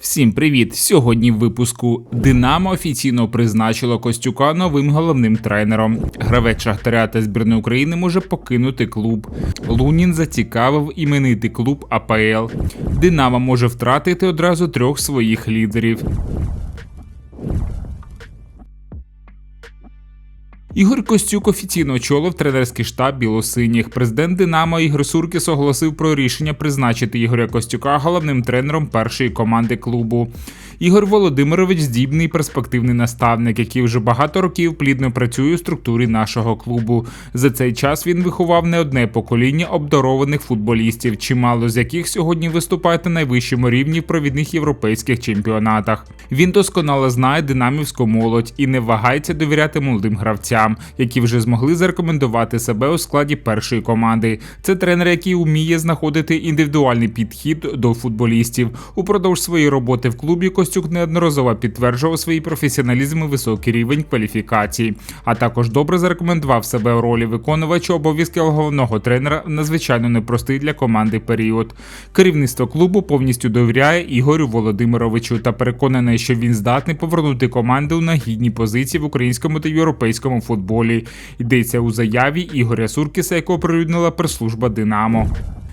Всім привіт! Сьогодні в випуску Динамо офіційно призначило Костюка новим головним тренером. Гравець Шахтаря та збірної України може покинути клуб. Лунін зацікавив іменитий клуб АПЛ. Динамо може втратити одразу трьох своїх лідерів. Ігор Костюк офіційно очолив тренерський штаб білосиніх. Президент Динамо Ігор Суркіс оголосив про рішення призначити Ігоря Костюка головним тренером першої команди клубу. Ігор Володимирович здібний перспективний наставник, який вже багато років плідно працює у структурі нашого клубу. За цей час він виховав не одне покоління обдарованих футболістів, чимало з яких сьогодні виступають на найвищому рівні в провідних європейських чемпіонатах. Він досконало знає динамівську молодь і не вагається довіряти молодим гравцям, які вже змогли зарекомендувати себе у складі першої команди. Це тренер, який вміє знаходити індивідуальний підхід до футболістів. Упродовж своєї роботи в клубі Костюк неодноразово підтверджував свій професіоналізм і високий рівень кваліфікації, а також добре зарекомендував себе у ролі виконувача обов'язків головного тренера в надзвичайно непростий для команди період. Керівництво клубу повністю довіряє Ігорю Володимировичу та переконане, що він здатний повернути команду на гідні позиції в українському та європейському футболі. Йдеться у заяві Ігоря Суркіса, якого прилюднила прес-служба Динамо.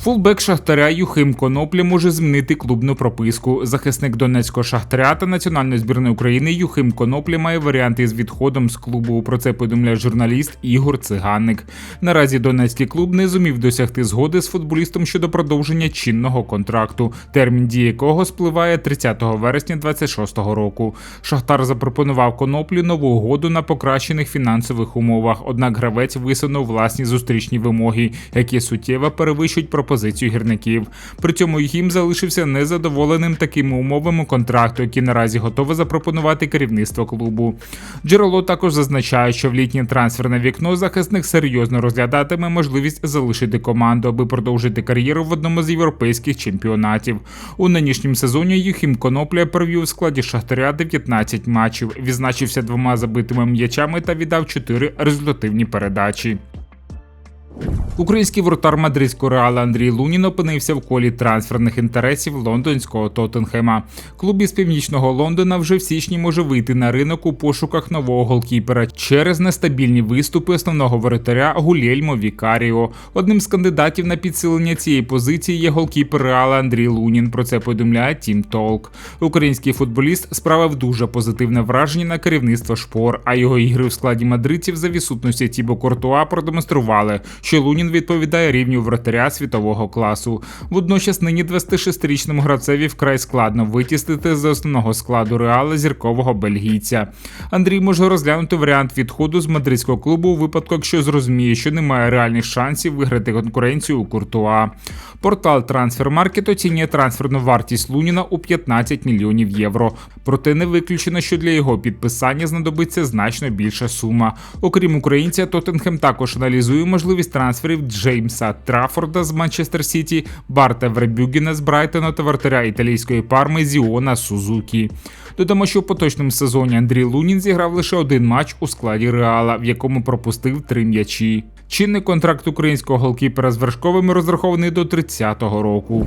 Фулбек Шахтаря Юхим Конопля може змінити клубну прописку. Захисник Донецького Шахтаря та національної збірної України Юхим Конопля має варіанти з відходом з клубу. Про це повідомляє журналіст Ігор Циганник. Наразі Донецький клуб не зумів досягти згоди з футболістом щодо продовження чинного контракту, термін дії якого спливає 30 вересня 26-го року. Шахтар запропонував коноплі нову угоду на покращених фінансових умовах. Однак гравець висунув власні зустрічні вимоги, які суттєво перевищують пропозицію гірників. При цьому їм залишився незадоволеним такими умовами контракту, які наразі готове запропонувати керівництво клубу. Джерело також зазначає, що в літнє трансферне вікно захисник серйозно розглядатиме можливість залишити команду, аби продовжити кар'єру в одному з європейських чемпіонатів. У нинішньому сезоні Юхім Конопля провів у складі Шахтаря 19 матчів, відзначився двома забитими м'ячами та віддав 4 результативні передачі. Український воротар мадридського реала Андрій Лунін опинився в колі трансферних інтересів лондонського Тоттенхема. Клуб із північного Лондона вже в січні може вийти на ринок у пошуках нового голкіпера через нестабільні виступи основного воротаря Гульєльмо Вікаріо. Одним з кандидатів на підсилення цієї позиції є голкіпер Реала Андрій Лунін. Про це повідомляє Тім Толк. Український футболіст справив дуже позитивне враження на керівництво шпор, а його ігри в складі мадридців за відсутності Тібо Кортуа продемонстрували що Лунін відповідає рівню вратаря світового класу. Водночас нині 26-річному гравцеві вкрай складно витіснити з основного складу реала зіркового бельгійця. Андрій може розглянути варіант відходу з мадридського клубу у випадку, якщо зрозуміє, що немає реальних шансів виграти конкуренцію у Куртуа. Портал Трансфермаркет оцінює трансферну вартість Луніна у 15 мільйонів євро. Проте не виключено, що для його підписання знадобиться значно більша сума. Окрім українця, Тоттенхем також аналізує можливість трансферів Джеймса Трафорда з Манчестер Сіті, Барта Вребюгіна з Брайтона та вратаря італійської парми Зіона Сузукі. Додамо, що в поточному сезоні Андрій Лунін зіграв лише один матч у складі Реала, в якому пропустив три м'ячі. Чинний контракт українського голкіпера з вершковими розрахований до 30-го року.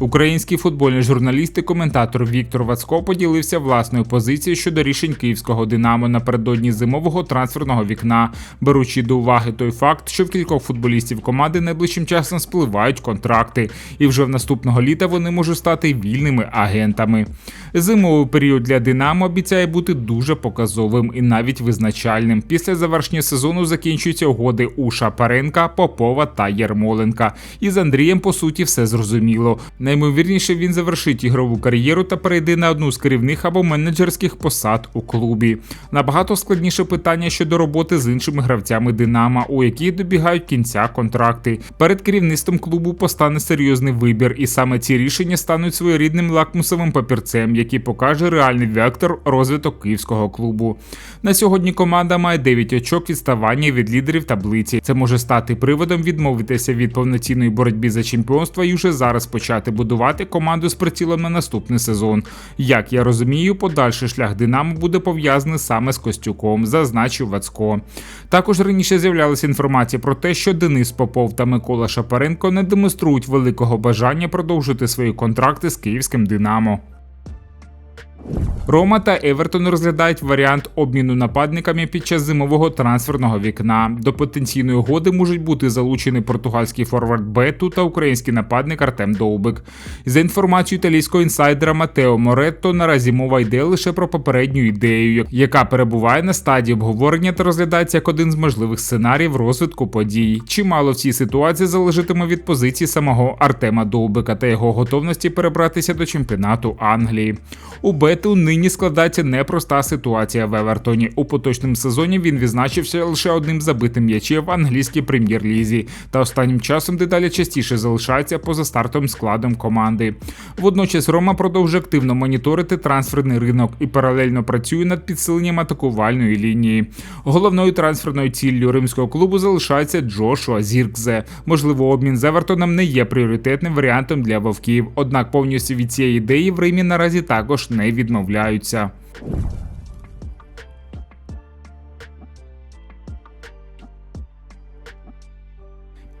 Український футбольний журналіст і коментатор Віктор Вацко поділився власною позицією щодо рішень київського Динамо напередодні зимового трансферного вікна, беручи до уваги той факт, що в кількох футболістів команди найближчим часом спливають контракти, і вже в наступного літа вони можуть стати вільними агентами. Зимовий період для Динамо обіцяє бути дуже показовим і навіть визначальним. Після завершення сезону закінчуються угоди у Шапаренка, Попова та Єрмоленка. І з Андрієм по суті все зрозуміло. Наймовірніше він завершить ігрову кар'єру та перейде на одну з керівних або менеджерських посад у клубі. Набагато складніше питання щодо роботи з іншими гравцями Динамо, у яких добігають кінця контракти. Перед керівництвом клубу постане серйозний вибір, і саме ці рішення стануть своєрідним лакмусовим папірцем, який покаже реальний вектор розвиток київського клубу. На сьогодні команда має 9 очок відставання від лідерів таблиці. Це може стати приводом відмовитися від повноцінної боротьби за чемпіонство і вже зараз почати будувати команду з прицілом на наступний сезон. Як я розумію, подальший шлях Динамо буде пов'язаний саме з Костюком, зазначив Вацко. Також раніше з'являлася інформація про те, що Денис Попов та Микола Шапаренко не демонструють великого бажання продовжити свої контракти з київським Динамо. Рома та Евертон розглядають варіант обміну нападниками під час зимового трансферного вікна. До потенційної угоди можуть бути залучені португальський форвард Бету та український нападник Артем Довбик. За інформацією італійського інсайдера Матео Моретто, наразі мова йде лише про попередню ідею, яка перебуває на стадії обговорення та розглядається як один з можливих сценаріїв розвитку подій. Чимало в цій ситуації залежатиме від позиції самого Артема Довбика та його готовності перебратися до чемпіонату Англії. У Бету нині складається непроста ситуація в Евертоні. У поточному сезоні він відзначився лише одним забитим м'ячем в англійській прем'єр-лізі, та останнім часом дедалі частіше залишається поза стартовим складом команди. Водночас Рома продовжує активно моніторити трансферний ринок і паралельно працює над підсиленням атакувальної лінії. Головною трансферною ціллю римського клубу залишається Джошуа Зіркзе. Можливо, обмін з Евертоном не є пріоритетним варіантом для вовків. Однак повністю від цієї ідеї в Римі наразі також не відмовляються.